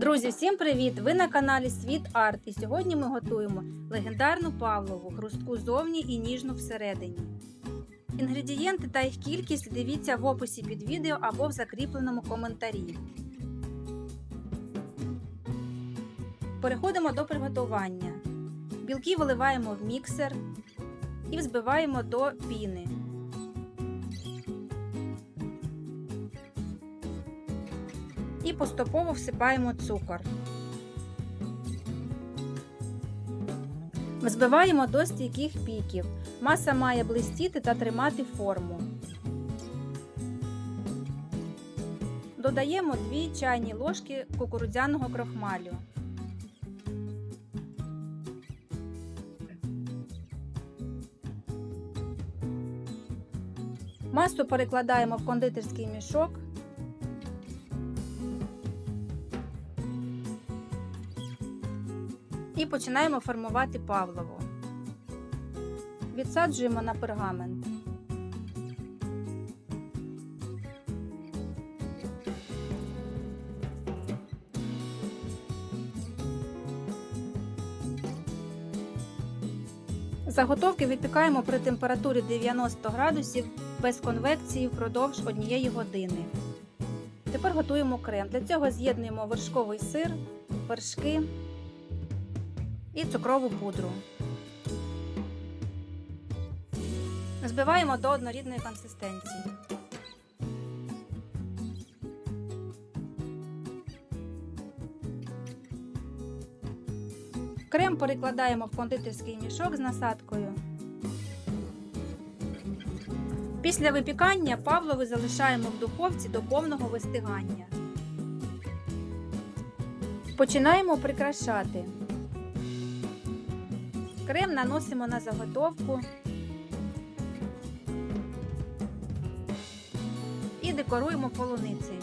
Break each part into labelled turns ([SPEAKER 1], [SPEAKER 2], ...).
[SPEAKER 1] Друзі, всім привіт! Ви на каналі Світ Арт і сьогодні ми готуємо легендарну павлову, хрустку зовні і ніжну всередині. Інгредієнти та їх кількість дивіться в описі під відео або в закріпленому коментарі. Переходимо до приготування. Білки виливаємо в міксер і взбиваємо до піни. І поступово всипаємо цукор. Взбиваємо до стійких піків. Маса має блистіти та тримати форму. Додаємо 2 чайні ложки кукурудзяного крохмалю. Масу перекладаємо в кондитерський мішок і починаємо формувати павлову. Відсаджуємо на пергамент. Заготовки випікаємо при температурі 90 градусів без конвекції впродовж однієї години. Тепер готуємо крем. Для цього з'єднуємо вершковий сир, вершки і цукрову пудру. Збиваємо до однорідної консистенції. Крем перекладаємо в кондитерський мішок з насадкою. Після випікання павлови залишаємо в духовці до повного вистигання. Починаємо прикрашати. Крем наносимо на заготовку і декоруємо полуницею.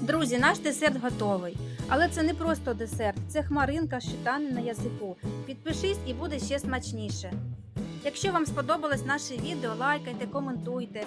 [SPEAKER 1] Друзі, наш десерт готовий. Але це не просто десерт, це хмаринка, що тане на язику. Підпишись і буде ще смачніше. Якщо вам сподобалось наше відео, лайкайте, коментуйте.